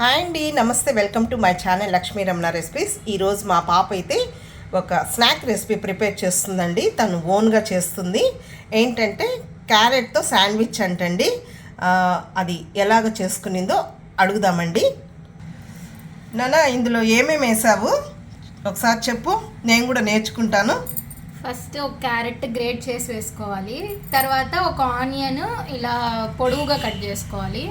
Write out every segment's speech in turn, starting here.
Hi అండి నమస్తే welcome to my channel Lakshmi Ramana recipes. ఈరోజు మా పాప అయితే ఒక స్నాక్ రెసిపీ ప్రిపేర్ చేస్తుందండి. తను ఓన్గా చేస్తుంది. ఏంటంటే క్యారెట్తో శాండ్విచ్ అంటండి. అది ఎలాగ చేసుకునిందో అడుగుదామండి. నానా ఇందులో ఏమేమి వేసావు? ఒకసారి చెప్పు. నేను కూడా నేర్చుకుంటాను. ఫస్ట్ ఒక క్యారెట్ గ్రేట్ చేసి వేసుకోవాలి. తర్వాత ఒక ఆనియన్ ఇలా పొడవుగా కట్ చేసుకోవాలి.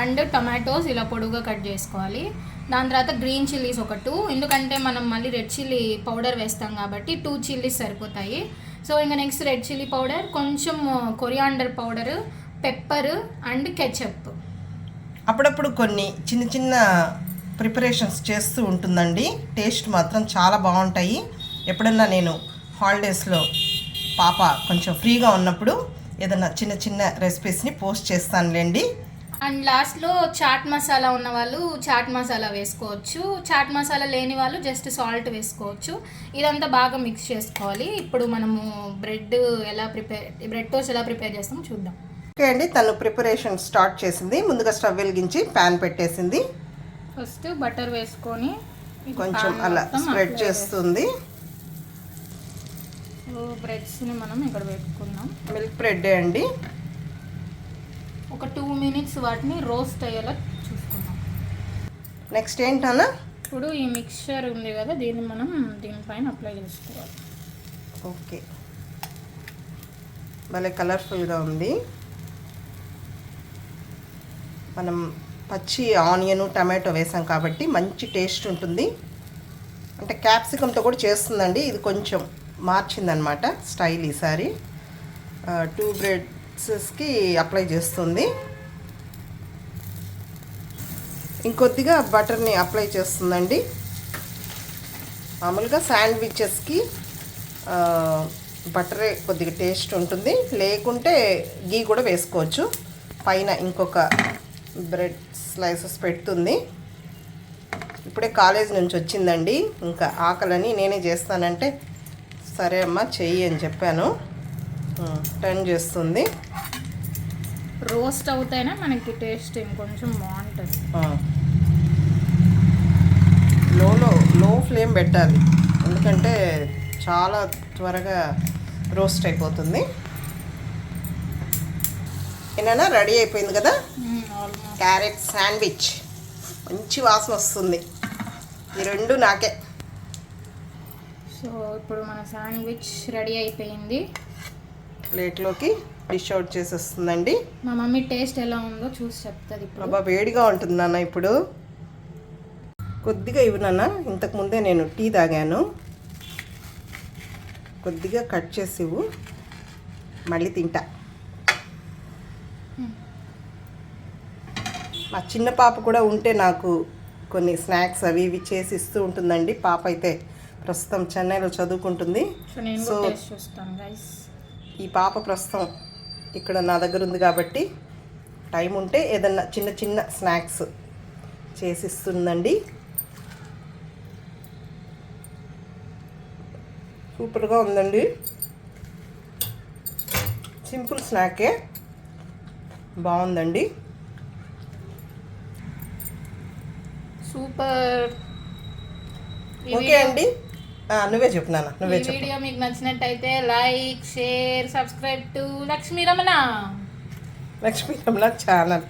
అండ్ టొమాటోస్ ఇలా పొడుగుగా కట్ చేసుకోవాలి. దాని తర్వాత గ్రీన్ చిల్లీస్ ఒక టూ. ఎందుకంటే మనం మళ్ళీ రెడ్ చిల్లీ పౌడర్ వేస్తాం కాబట్టి టూ చిల్లీస్ సరిపోతాయి. సో ఇంకా నెక్స్ట్ రెడ్ చిల్లీ పౌడర్ కొంచెం coriander powder pepper and ketchup. అప్పుడప్పుడు కొన్ని చిన్న చిన్న ప్రిపరేషన్స్ చేస్తూ ఉంటుందండి. టేస్ట్ మాత్రం చాలా బాగుంటాయి. ఎప్పుడన్నా నేను హాలిడేస్లో పాప కొంచెం ఫ్రీగా ఉన్నప్పుడు ఏదైనా చిన్న చిన్న రెసిపీస్ని పోస్ట్ చేస్తానులేండి. అండ్ లాస్ట్లో చాట్ మసాలా ఉన్న వాళ్ళు చాట్ మసాలా వేసుకోవచ్చు. చాట్ మసాలా లేని వాళ్ళు జస్ట్ సాల్ట్ వేసుకోవచ్చు. ఇదంతా బాగా మిక్స్ చేసుకోవాలి. ఇప్పుడు మనము బ్రెడ్ ఎలా ప్రిపేర్ బ్రెడ్ టోస్ట్ ఎలా ప్రిపేర్ చేస్తామో చూద్దాం. ఓకే అండి తను ప్రిపరేషన్ స్టార్ట్ చేసింది. ముందుగా స్టవ్ వెలిగించి ప్యాన్ పెట్టేసింది. ఫస్ట్ బటర్ వేసుకొని కొంచెం అలా స్ప్రెడ్ చేస్తుంది. బ్రెడ్స్ని మనం ఇక్కడ పెట్టుకుందాం మిల్క్ బ్రెడ్ అండి. ఒక టూ మినిట్స్ వాటిని రోస్ట్ అయ్యేలా చూసుకుందాం. నెక్స్ట్ ఏంటన్నా? ఇప్పుడు ఈ మిక్చర్ ఉంది కదా దీన్ని మనం దీనిపైన అప్లై చేసుకోవాలి. ఓకే. భలే కలర్ఫుల్గా ఉంది. మనం పచ్చి ఆనియన్ టమాటో వేసాం కాబట్టి మంచి టేస్ట్ ఉంటుంది. అంటే క్యాప్సికంతో కూడా చేస్తుందండి. ఇది కొంచెం మార్చిందనమాట స్టైల్ ఈసారి. టూ బ్రెడ్స్కి అప్లై చేస్తుంది. ఇంకొద్దిగా బటర్ని అప్లై చేస్తుందండి. మామూలుగా శాండ్విచెస్కి బటరే కొద్దిగా టేస్ట్ ఉంటుంది. లేకుంటే గీ కూడా వేసుకోవచ్చు. పైన ఇంకొక బ్రెడ్ స్లైసెస్ పెడుతుంది. ఇప్పుడే కాలేజ్ నుంచి వచ్చిందండి. ఇంకా ఆకలని నేనే చేస్తానంటే సరే అమ్మా చెయ్యి అని చెప్పాను. టర్న్ చేస్తుంది. రోస్ట్ అవుతేనే మనకి టేస్ట్ ఇంకొంచెం బాగుంటుంది. లోలో లో ఫ్లేమ్ పెట్టాలి. ఎందుకంటే చాలా త్వరగా రోస్ట్ అయిపోతుంది. ఏనా రెడీ అయిపోయింది కదా? Carrot sandwich. మంచి వాసన వస్తుంది. ఈ రెండు నాకే. సో ఇప్పుడు మన శాండ్విచ్ రెడీ అయిపోయింది. ప్లేట్లోకి డిష్ అవుట్ చేసేస్తుందండి. మా మమ్మీ టేస్ట్ ఎలా ఉందో చూసి చెప్తుంది ఇప్పుడు. బాబా వేడిగా ఉంటుంది నాన్న ఇప్పుడు. కొద్దిగా ఇవ్వు నాన్న. ఇంతకుముందే నేను టీ తాగాను. కొద్దిగా కట్ చేసి ఇవ్వు. మళ్ళీ తింటా. మా చిన్న పాప కూడా ఉంటే నాకు కొన్ని స్నాక్స్ అవి ఇవి చేసి ఇస్తూ ఉంటుందండి. పాప అయితే ప్రస్తుతం చెన్నైలో చదువుకుంటుంది. సో ఈ పాప ప్రస్తుతం ఇక్కడ నా దగ్గర ఉంది కాబట్టి టైం ఉంటే ఏదన్నా చిన్న చిన్న స్నాక్స్ చేసిస్తుందండి. సూపర్గా ఉందండి. సింపుల్ స్నాకే. బాగుందండి. సూపర్. ఓకే అండి. నువ్వే చెప్పు నాన్న ఈ నువ్వే చెప్పు. వీడియో మీకు నచ్చినట్టయితే like share subscribe to Lakshmi Ramana Lakshmi Ramana channel.